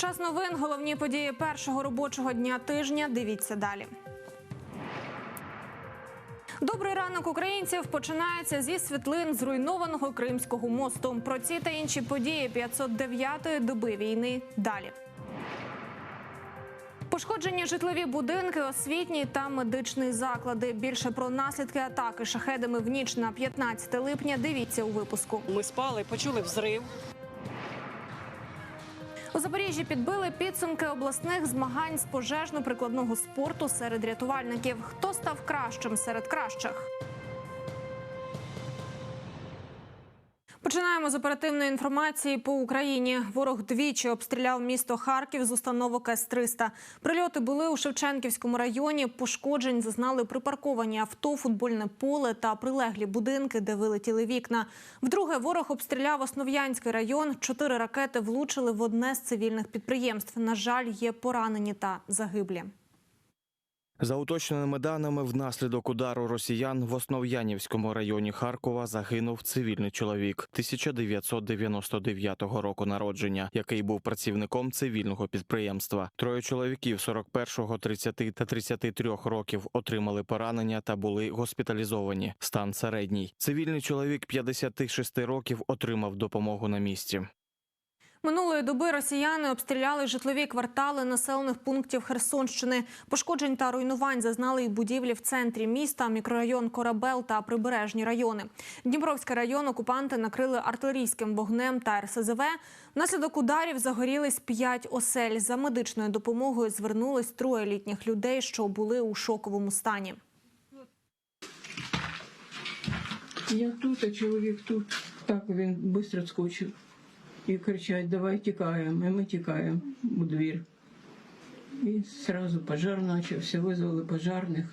Час новин. Головні події першого робочого дня тижня. Дивіться далі. Добрий ранок українців починається зі світлин зруйнованого Кримського мосту. Про ці та інші події 509-ї доби війни. Далі. Пошкоджені житлові будинки, освітні та медичні заклади. Більше про наслідки атаки шахедами в ніч на 15 липня. Дивіться у випуску. Ми спали, почули взрив. У Запоріжжі підбили підсумки обласних змагань з пожежно-прикладного спорту серед рятувальників. Хто став кращим серед кращих? Починаємо з оперативної інформації по Україні. Ворог двічі обстріляв місто Харків з установок С-300. Прильоти були у Шевченківському районі. Пошкоджень зазнали припарковані авто, футбольне поле та прилеглі будинки, де вилетіли вікна. Вдруге ворог обстріляв Основ'янський район. Чотири ракети влучили в одне з цивільних підприємств. На жаль, є поранені та загиблі. За уточненими даними, внаслідок удару росіян в Основ'янівському районі Харкова загинув цивільний чоловік 1999 року народження, який був працівником цивільного підприємства. Троє чоловіків 41, 30 та 33 років отримали поранення та були госпіталізовані. Стан середній. Цивільний чоловік 56 років отримав допомогу на місці. Минулої доби росіяни обстріляли житлові квартали населених пунктів Херсонщини. Пошкоджень та руйнувань зазнали й будівлі в центрі міста, мікрорайон Корабел та прибережні райони. Дніпровський район окупанти накрили артилерійським вогнем та РСЗВ. Внаслідок ударів загорілись п'ять осель. За медичною допомогою звернулись троє літніх людей, що були у шоковому стані. Я тут, а чоловік тут. Так він швидко скочив. І кричать, давай тікаємо. І ми тікаємо у двір. І одразу пожар почався, визвали пожарних.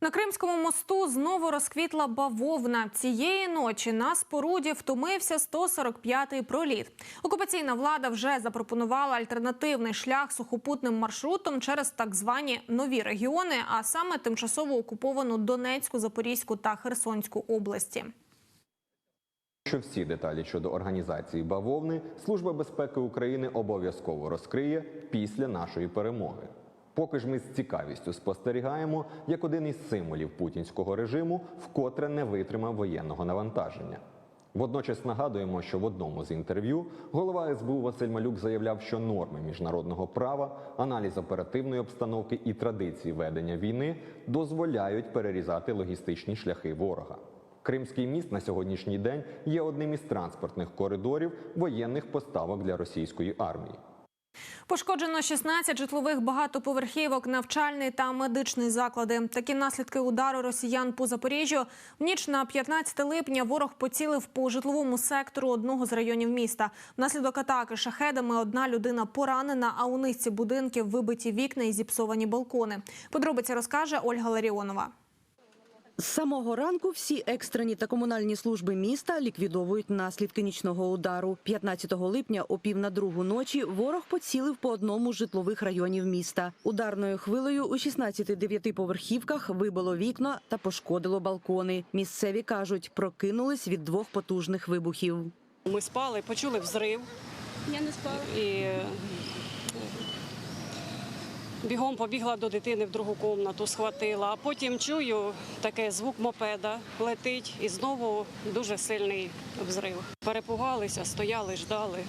На Кримському мосту знову розквітла бавовна. Цієї ночі на споруді втомився 145-й проліт. Окупаційна влада вже запропонувала альтернативний шлях сухопутним маршрутом через так звані нові регіони, а саме тимчасово окуповану Донецьку, Запорізьку та Херсонську області. Що всі деталі щодо організації бавовни Служба безпеки України обов'язково розкриє після нашої перемоги. Поки ж ми з цікавістю спостерігаємо, як один із символів путінського режиму вкотре не витримав воєнного навантаження. Водночас нагадуємо, що в одному з інтерв'ю голова СБУ Василь Малюк заявляв, що норми міжнародного права, аналіз оперативної обстановки і традиції ведення війни дозволяють перерізати логістичні шляхи ворога. Кримський міст на сьогоднішній день є одним із транспортних коридорів воєнних поставок для російської армії. Пошкоджено 16 житлових багатоповерхівок, навчальний та медичний заклади. Такі наслідки удару росіян по Запоріжжю. В ніч на 15 липня ворог поцілив по житловому сектору одного з районів міста. Внаслідок атаки шахедами одна людина поранена, а у низці будинків вибиті вікна і зіпсовані балкони. Подробиці розкаже Ольга Ларіонова. З самого ранку всі екстрені та комунальні служби міста ліквідовують наслідки нічного удару. 15 липня о пів на другу ночі ворог поцілив по одному з житлових районів міста. Ударною хвилею у 16 дев'ятиповерхівках вибило вікна та пошкодило балкони. Місцеві кажуть, прокинулись від двох потужних вибухів. Ми спали, почули взрив. Я не спала. І бігом побігла до дитини в другу кімнату, схватила. А потім чую таке звук мопеда летить і знову дуже сильний взрив. Перепугалися, стояли, ждали,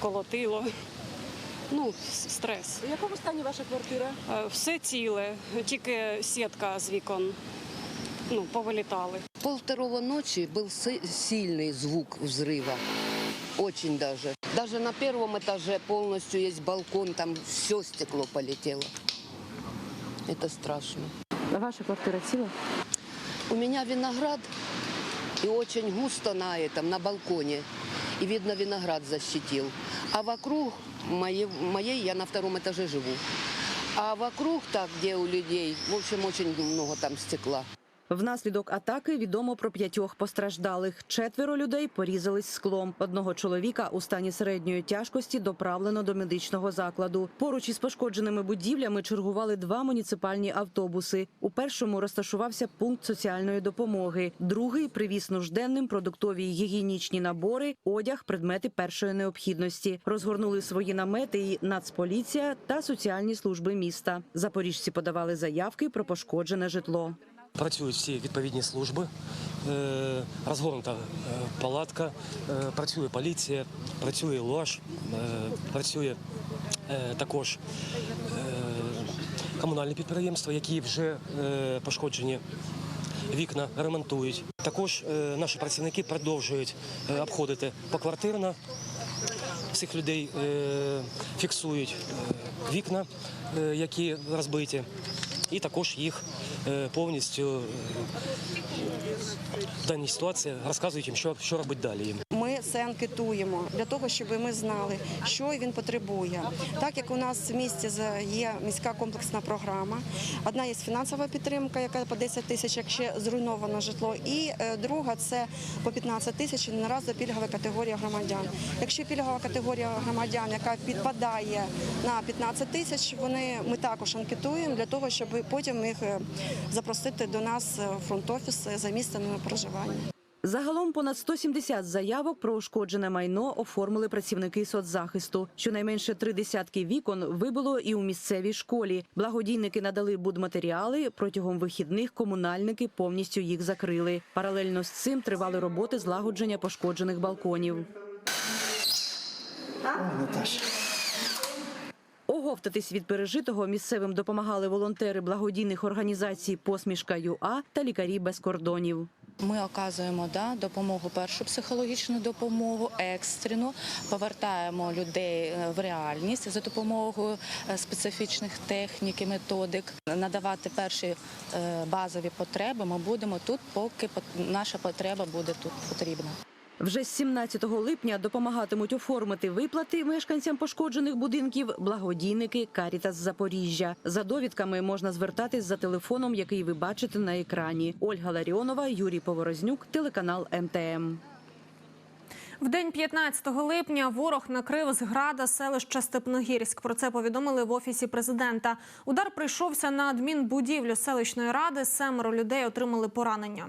колотило. Ну, с- стрес. В якому стані ваша квартира? Е, Все ціле, тільки сітка з вікон ну, повилітали. Пол второго ночи был си- сильный звук взрыва. Очень даже. Даже на первом этаже полностью есть балкон, там все стекло полетело. Это страшно. А ваша квартира ціла? У меня виноград и очень густо на этом, на балконе. И видно, виноград защитил. А вокруг моей, моей я на втором этаже живу. А вокруг, так, где у людей, в общем, очень много там стекла. Внаслідок атаки відомо про п'ятьох постраждалих. Четверо людей порізались склом. Одного чоловіка у стані середньої тяжкості доправлено до медичного закладу. Поруч із пошкодженими будівлями чергували два муніципальні автобуси. У першому розташувався пункт соціальної допомоги. Другий привіз нужденним продуктові гігієнічні набори, одяг, предмети першої необхідності. Розгорнули свої намети і Нацполіція та соціальні служби міста. Запоріжці подавали заявки про пошкоджене житло. Працюють всі відповідні служби, е, розгорнута е, палатка, е, працює поліція, працює лож, працює також комунальні підприємства, які вже пошкоджені. Вікна ремонтують. Також наші працівники продовжують обходити поквартирно. Всіх людей фіксують вікна, які розбиті, і також їх е, повністю е, в даній ситуації розказують їм, що, що робити далі. Це анкетуємо для того, щоб ми знали, що він потребує. Так як у нас в місті є міська комплексна програма, одна є фінансова підтримка, яка по 10 тисяч, якщо зруйновано житло, і е, друга це по 15 тисяч наразі пільгова категорія громадян. Якщо пільгова категорія громадян, яка підпадає на 15 тисяч, ми також анкетуємо для того, щоб потім їх е, запросити до нас в фронт-офіс за місцем проживання. Загалом понад 170 заявок про ушкоджене майно оформили працівники соцзахисту. Щонайменше три десятки вікон вибило і у місцевій школі. Благодійники надали будматеріали. Протягом вихідних комунальники повністю їх закрили. Паралельно з цим тривали роботи злагодження пошкоджених балконів. Оговтатись від пережитого місцевим допомагали волонтери благодійних організацій Посмішка ЮА та лікарі без кордонів. Ми оказуємо да, допомогу, першу психологічну допомогу, екстрену, повертаємо людей е, в реальність за допомогою е, специфічних технік і методик. Надавати перші е, базові потреби ми будемо тут, поки наша потреба буде тут потрібна. Вже з 17 липня допомагатимуть оформити виплати мешканцям пошкоджених будинків благодійники Карітас Запоріжжя. За довідками можна звертатись за телефоном, який ви бачите на екрані. Ольга Ларіонова, Юрій Поворознюк, телеканал МТМ. В день 15 липня ворог накрив з града селища Степногірськ. Про це повідомили в офісі президента. Удар прийшовся на адмінбудівлю селищної ради. Семеро людей отримали поранення.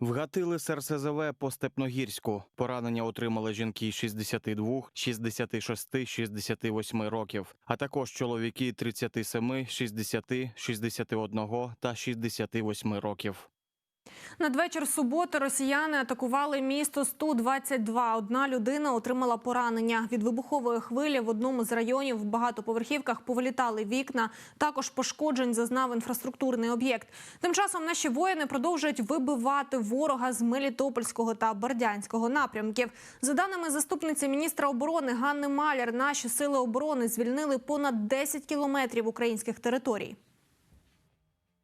Вгатили СРСЗВ РСЗВ по Степногірську. Поранення отримали жінки 62, 66, 68 років, а також чоловіки 37, 60, 61 та 68 років. Надвечір суботи росіяни атакували місто 122. Одна людина отримала поранення. Від вибухової хвилі в одному з районів в багатоповерхівках повилітали вікна. Також пошкоджень зазнав інфраструктурний об'єкт. Тим часом наші воїни продовжують вибивати ворога з Мелітопольського та Бердянського напрямків. За даними заступниці міністра оборони Ганни Маляр, наші сили оборони звільнили понад 10 кілометрів українських територій.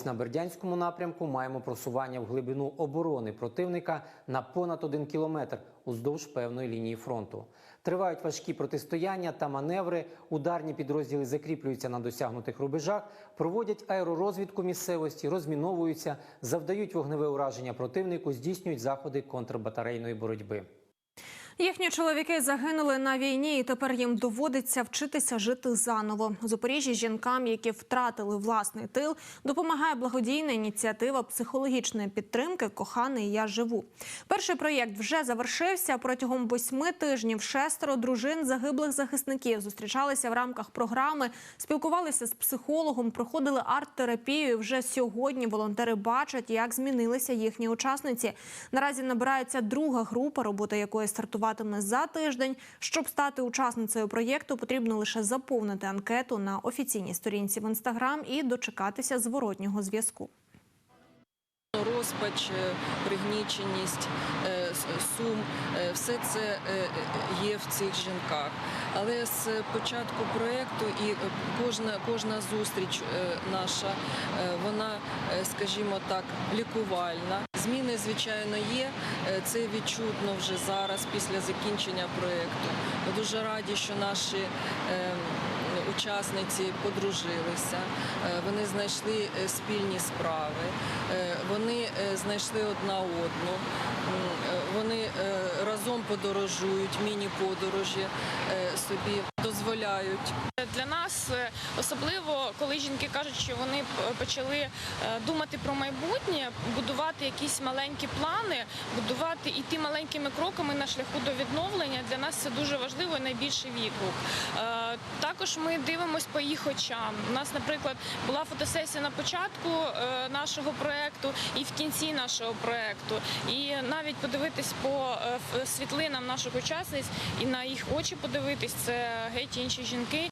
На Бердянському напрямку маємо просування в глибину оборони противника на понад один кілометр уздовж певної лінії фронту. Тривають важкі протистояння та маневри. Ударні підрозділи закріплюються на досягнутих рубежах, проводять аеророзвідку місцевості, розміновуються, завдають вогневе ураження противнику, здійснюють заходи контрбатарейної боротьби. Їхні чоловіки загинули на війні, і тепер їм доводиться вчитися жити заново. У Запоріжжі жінкам, які втратили власний тил, допомагає благодійна ініціатива психологічної підтримки Коханий я живу. Перший проєкт вже завершився. Протягом восьми тижнів шестеро дружин загиблих захисників зустрічалися в рамках програми, спілкувалися з психологом, проходили арт-терапію. Вже сьогодні волонтери бачать, як змінилися їхні учасниці. Наразі набирається друга група, робота якої стартуватиме за тиждень. Щоб стати учасницею проєкту, потрібно лише заповнити анкету на офіційній сторінці в інстаграм і дочекатися зворотнього зв'язку. Розпач, е, пригніченість, е, сум е, все це є в цих жінках. Але з початку проєкту і кожна, кожна зустріч наша, вона, скажімо так, лікувальна. Зміни, звичайно, є. Е, Це відчутно вже зараз, після закінчення проєкту. Ми дуже раді, що наші е, учасниці подружилися, е, вони знайшли е, спільні справи, е, вони знайшли одна одну, вони разом подорожують, міні-подорожі собі дозволяють. Для нас особливо, коли жінки кажуть, що вони почали думати про майбутнє, будувати якісь маленькі плани, будувати іти маленькими кроками на шляху до відновлення. Для нас це дуже важливо і найбільший відгук. Також ми дивимося по їх очам. У нас, наприклад, була фотосесія на початку е, нашого проекту і в кінці нашого проекту. І навіть подивитись по е, світлинам наших учасниць і на їх очі подивитись, це геть інші жінки.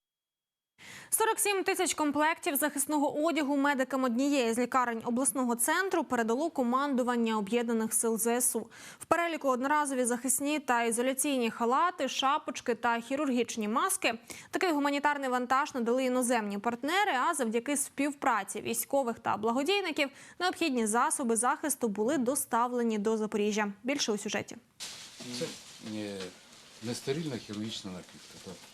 47 тисяч комплектів захисного одягу медикам однієї з лікарень обласного центру передало командування об'єднаних сил ЗСУ. В переліку одноразові захисні та ізоляційні халати, шапочки та хірургічні маски. Такий гуманітарний вантаж надали іноземні партнери. А завдяки співпраці військових та благодійників необхідні засоби захисту були доставлені до Запоріжжя. Більше у сюжеті. Це не, не стерильна хірургічна накидка. Так.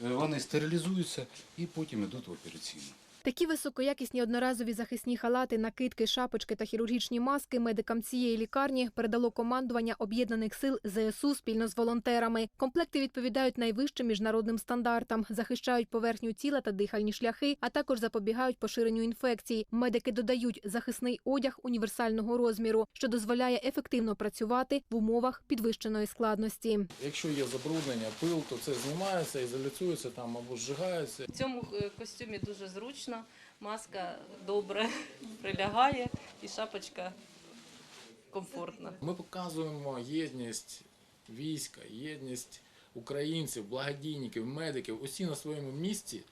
Вони стерилізуються і потім йдуть в операційну. Такі високоякісні одноразові захисні халати, накидки, шапочки та хірургічні маски медикам цієї лікарні передало командування об'єднаних сил ЗСУ спільно з волонтерами. Комплекти відповідають найвищим міжнародним стандартам, захищають поверхню тіла та дихальні шляхи, а також запобігають поширенню інфекцій. Медики додають захисний одяг універсального розміру, що дозволяє ефективно працювати в умовах підвищеної складності. Якщо є забруднення, пил, то це знімається, ізоляцюється там або зжигається. В цьому е, костюмі дуже зручно, маска добре прилягає і шапочка комфортна. Ми показуємо єдність війська, єдність українців, благодійників, медиків. Усі на своєму місці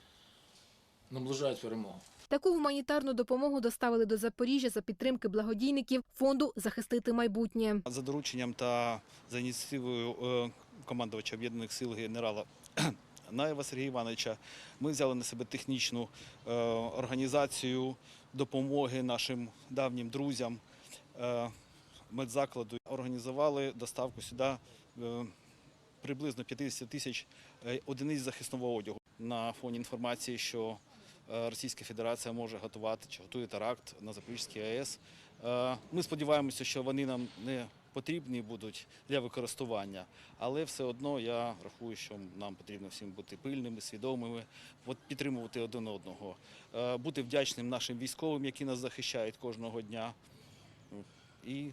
наближають перемогу. Таку гуманітарну допомогу доставили до Запоріжжя за підтримки благодійників фонду захистити майбутнє. За дорученням та за ініціативою е, командувача об'єднаних сил генерала Наєва Сергія Івановича ми взяли на себе технічну е, організацію допомоги нашим давнім друзям е, медзакладу. Організували доставку сюди е, приблизно 50 тисяч одиниць захисного одягу на фоні інформації, що Російська Федерація може готувати чи готує теракт на Запорізькій АЕС. Ми сподіваємося, що вони нам не потрібні будуть для використання, але все одно я рахую, що нам потрібно всім бути пильними, свідомими, підтримувати один одного, е, бути вдячним нашим військовим, які нас захищають кожного дня. І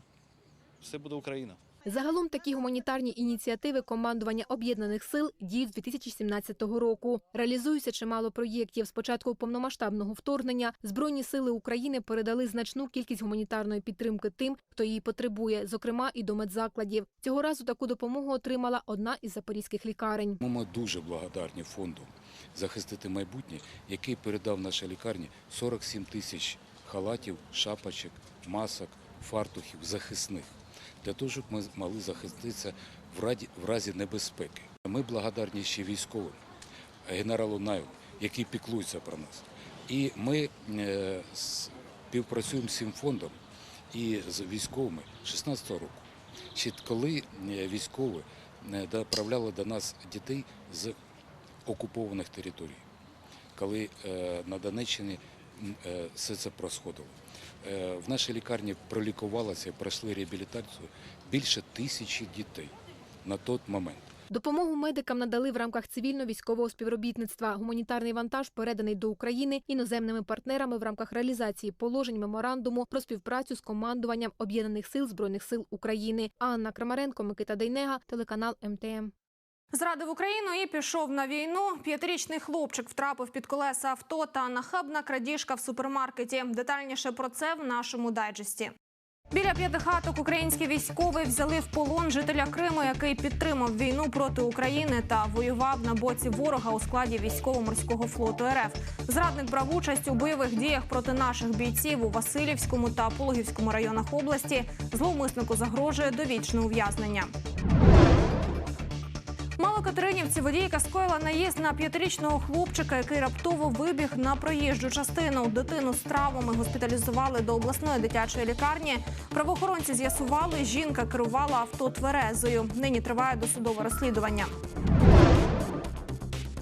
все буде Україна. Загалом такі гуманітарні ініціативи командування об'єднаних сил діють з 2017 року. Реалізується чимало проєктів. З початку повномасштабного вторгнення Збройні сили України передали значну кількість гуманітарної підтримки тим, хто її потребує, зокрема і до медзакладів. Цього разу таку допомогу отримала одна із запорізьких лікарень. Ми дуже благодарні фонду захистити майбутнє, який передав нашій лікарні 47 тисяч халатів, шапочок, масок, фартухів захисних для того, щоб ми могли захиститися в разі небезпеки. Ми благодарні ще військовим, генералу Наєву, який піклується про нас. І ми е, співпрацюємо з цим фондом і з військовими 16 року. Ще коли е, військові е, доправляли до нас дітей з окупованих територій, коли на Донеччині все це происходило. Е, В нашій лікарні пролікувалося пройшли реабілітацію більше тисячі дітей на той момент. Допомогу медикам надали в рамках цивільно-військового співробітництва. Гуманітарний вантаж переданий до України іноземними партнерами в рамках реалізації положень меморандуму про співпрацю з командуванням об'єднаних сил збройних сил України. Анна Крамаренко, Микита Дейнега, телеканал МТМ. Зрадив Україну і пішов на війну. П'ятирічний хлопчик втрапив під колеса авто та нахабна крадіжка в супермаркеті. Детальніше про це в нашому дайджесті. Біля п'ятихаток українські військові взяли в полон жителя Криму, який підтримав війну проти України та воював на боці ворога у складі військово-морського флоту РФ. Зрадник брав участь у бойових діях проти наших бійців у Васильівському та Пологівському районах області. Зловмиснику загрожує довічне ув'язнення. Мали Новокатеринівці водійка скоїла наїзд на п'ятирічного хлопчика, який раптово вибіг на проїжджу частину. Дитину з травмами госпіталізували до обласної дитячої лікарні. Правоохоронці з'ясували, жінка керувала авто тверезою. Нині триває досудове розслідування.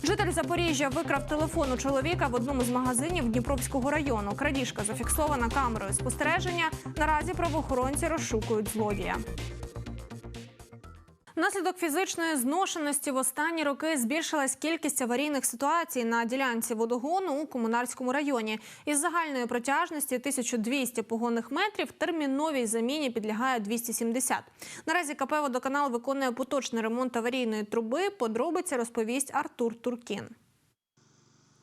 Житель Запоріжжя викрав телефон у чоловіка в одному з магазинів Дніпровського району. Крадіжка зафіксована камерою спостереження. Наразі правоохоронці розшукують злодія. Внаслідок фізичної зношеності в останні роки збільшилась кількість аварійних ситуацій на ділянці водогону у комунарському районі. Із загальної протяжності 1200 погонних метрів терміновій заміні підлягає 270. Наразі КП «Водоканал» виконує поточний ремонт аварійної труби. Подробиці розповість Артур Туркін.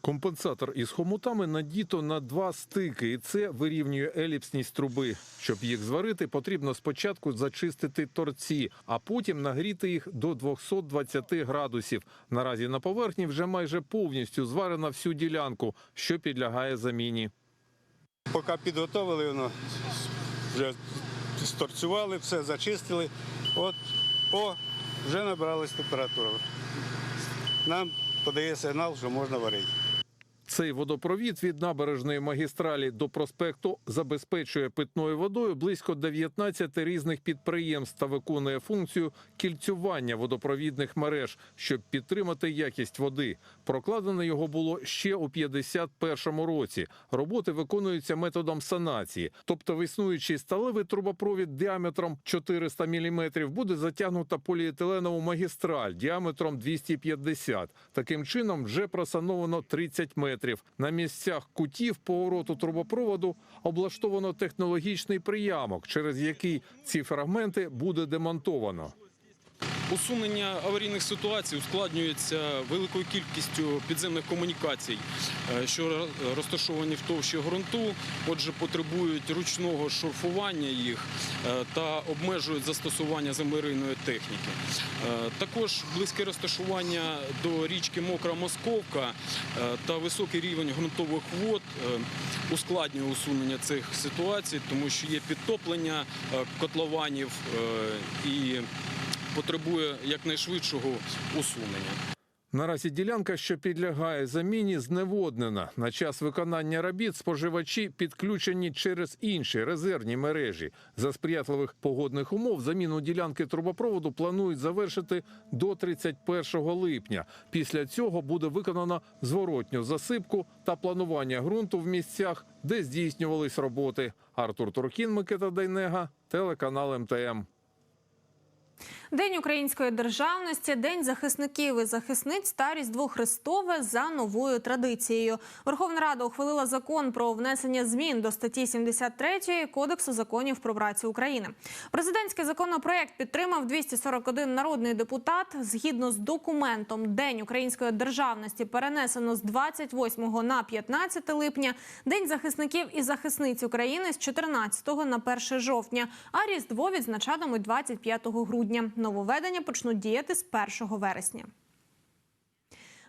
Компенсатор із хомутами надіто на два стики, і це вирівнює еліпсність труби. Щоб їх зварити, потрібно спочатку зачистити торці, а потім нагріти їх до 220 градусів. Наразі на поверхні вже майже повністю зварена всю ділянку, що підлягає заміні. Поки підготовили, воно вже сторцювали, все зачистили. От, о, вже набралась температура. Нам подає сигнал, що можна варити. Цей водопровід від набережної магістралі до проспекту забезпечує питною водою близько 19 різних підприємств та виконує функцію кільцювання водопровідних мереж, щоб підтримати якість води. Прокладено його було ще у 51-му році. Роботи виконуються методом санації, тобто в існуючий сталевий трубопровід діаметром 400 мм буде затягнута поліетиленову магістраль діаметром 250. Таким чином вже просановано 30 метрів. На місцях кутів повороту трубопроводу облаштовано технологічний приямок, через який ці фрагменти буде демонтовано. Усунення аварійних ситуацій ускладнюється великою кількістю підземних комунікацій, е, що розташовані в товщі ґрунту, отже, потребують ручного шурфування їх е, та обмежують застосування землерийної техніки. Е, Також близьке розташування до річки Мокра Московка та високий рівень ґрунтових вод ускладнює усунення цих ситуацій, тому що є підтоплення котлованів і потребує якнайшвидшого усунення. Наразі ділянка, що підлягає заміні, зневоднена. На час виконання робіт споживачі підключені через інші резервні мережі. За сприятливих погодних умов заміну ділянки трубопроводу планують завершити до 31 липня. Після цього буде виконано зворотню засипку та планування ґрунту в місцях, де здійснювались роботи. Артур Туркін, Микита Дайнега, телеканал МТМ. День української державності, день захисників і захисниць та Різдво Христове за новою традицією. Верховна Рада ухвалила закон про внесення змін до статті 73 Кодексу законів про працю України. Президентський законопроект підтримав 241 народний депутат. Згідно з документом, День української державності перенесено з 28 на 15 липня. День захисників і захисниць України з 14 на 1 жовтня. А Різдво відзначатимуть 25 грудня. Нововведення почнуть діяти з 1 вересня.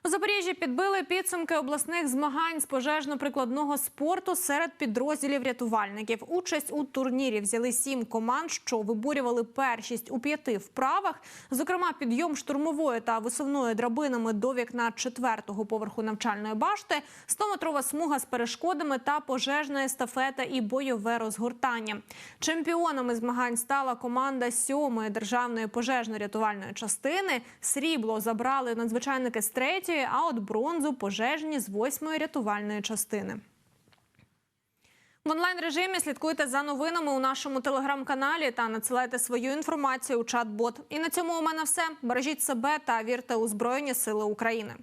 У Запоріжжі підбили підсумки обласних змагань з пожежно-прикладного спорту серед підрозділів рятувальників. Участь у турнірі взяли сім команд, що виборювали першість у п'яти вправах. Зокрема, підйом штурмової та висувної драбинами до вікна четвертого поверху навчальної башти, 100-метрова смуга з перешкодами та пожежна естафета і бойове розгортання. Чемпіонами змагань стала команда сьомої державної пожежно-рятувальної частини. Срібло забрали надзвичайники з третьої, а от бронзу пожежні з восьмої рятувальної частини. В онлайн режимі слідкуйте за новинами у нашому телеграм-каналі та надсилайте свою інформацію у чат-бот. І на цьому у мене все. Бережіть себе та вірте у Збройні Сили України.